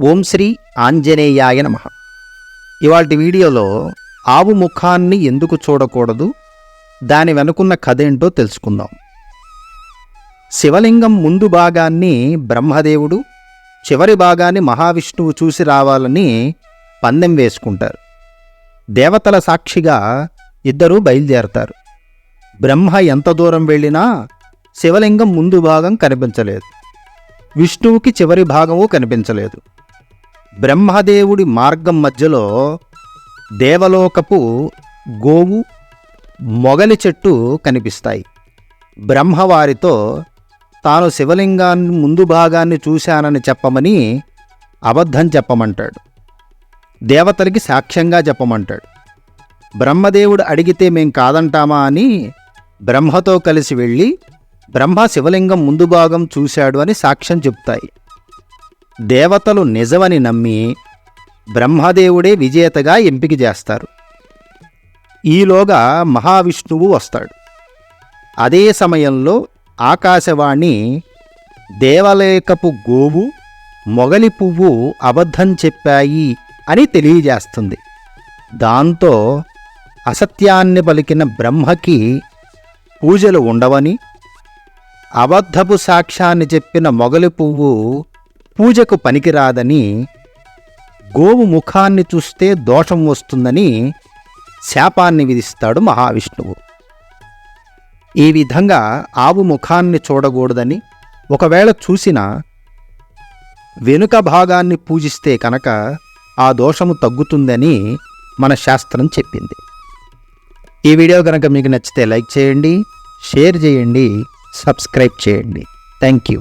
ఓం శ్రీ ఆంజనేయాయ నమ. ఇవాటి వీడియోలో ఆవు ముఖాన్ని ఎందుకు చూడకూడదు? దాని వెనుకున్న కథ ఏంటో తెలుసుకుందాం. శివలింగం ముందు భాగాన్ని బ్రహ్మదేవుడు చివరి భాగాన్ని మహావిష్ణువు చూసి రావాలని పందెం వేసుకుంటారు. దేవతల సాక్షిగా ఇద్దరూ బయలుదేరతారు. బ్రహ్మ ఎంత దూరం వెళ్ళినా శివలింగం ముందు భాగం కనిపించలేదు. విష్ణువుకి చివరి భాగము కనిపించలేదు. బ్రహ్మదేవుడి మార్గం మధ్యలో దేవలోకపు గోవు మొగలి చెట్టు కనిపిస్తాయి. బ్రహ్మవారితో తాను శివలింగాన్ని ముందు భాగాన్ని చూశానని చెప్పమని అబద్ధం చెప్పమంటాడు. దేవతలకి సాక్ష్యంగా చెప్పమంటాడు. బ్రహ్మదేవుడు అడిగితే మేం కాదంటామా అని బ్రహ్మతో కలిసి వెళ్ళి బ్రహ్మ శివలింగం ముందు భాగం చూశాడు అని సాక్ష్యం చెప్తాయి. దేవతలు నిజమని నమ్మి బ్రహ్మదేవుడే విజేతగా ఎంపిక చేస్తారు. ఈలోగా మహావిష్ణువు వస్తాడు. అదే సమయంలో ఆకాశవాణి దేవలేకపు గోవు మొగలి పువ్వు అబద్ధం చెప్పాయి అని తెలియజేస్తుంది. దాంతో అసత్యాన్ని పలికిన బ్రహ్మకి పూజలు ఉండవని అబద్ధపు సాక్ష్యాన్ని చెప్పిన మొగలి పువ్వు పూజకు పనికిరాదని గోవు ముఖాన్ని చూస్తే దోషం వస్తుందని శాపాన్ని విధిస్తాడు మహావిష్ణువు. ఈ విధంగా ఆవు ముఖాన్ని చూడకూడదని ఒకవేళ చూసినా వెనుక భాగాన్ని పూజిస్తే కనుక ఆ దోషము తగ్గుతుందని మన శాస్త్రం చెప్పింది. ఈ వీడియో కనుక మీకు నచ్చితే లైక్ చేయండి షేర్ చేయండి సబ్స్క్రైబ్ చేయండి. Thank you.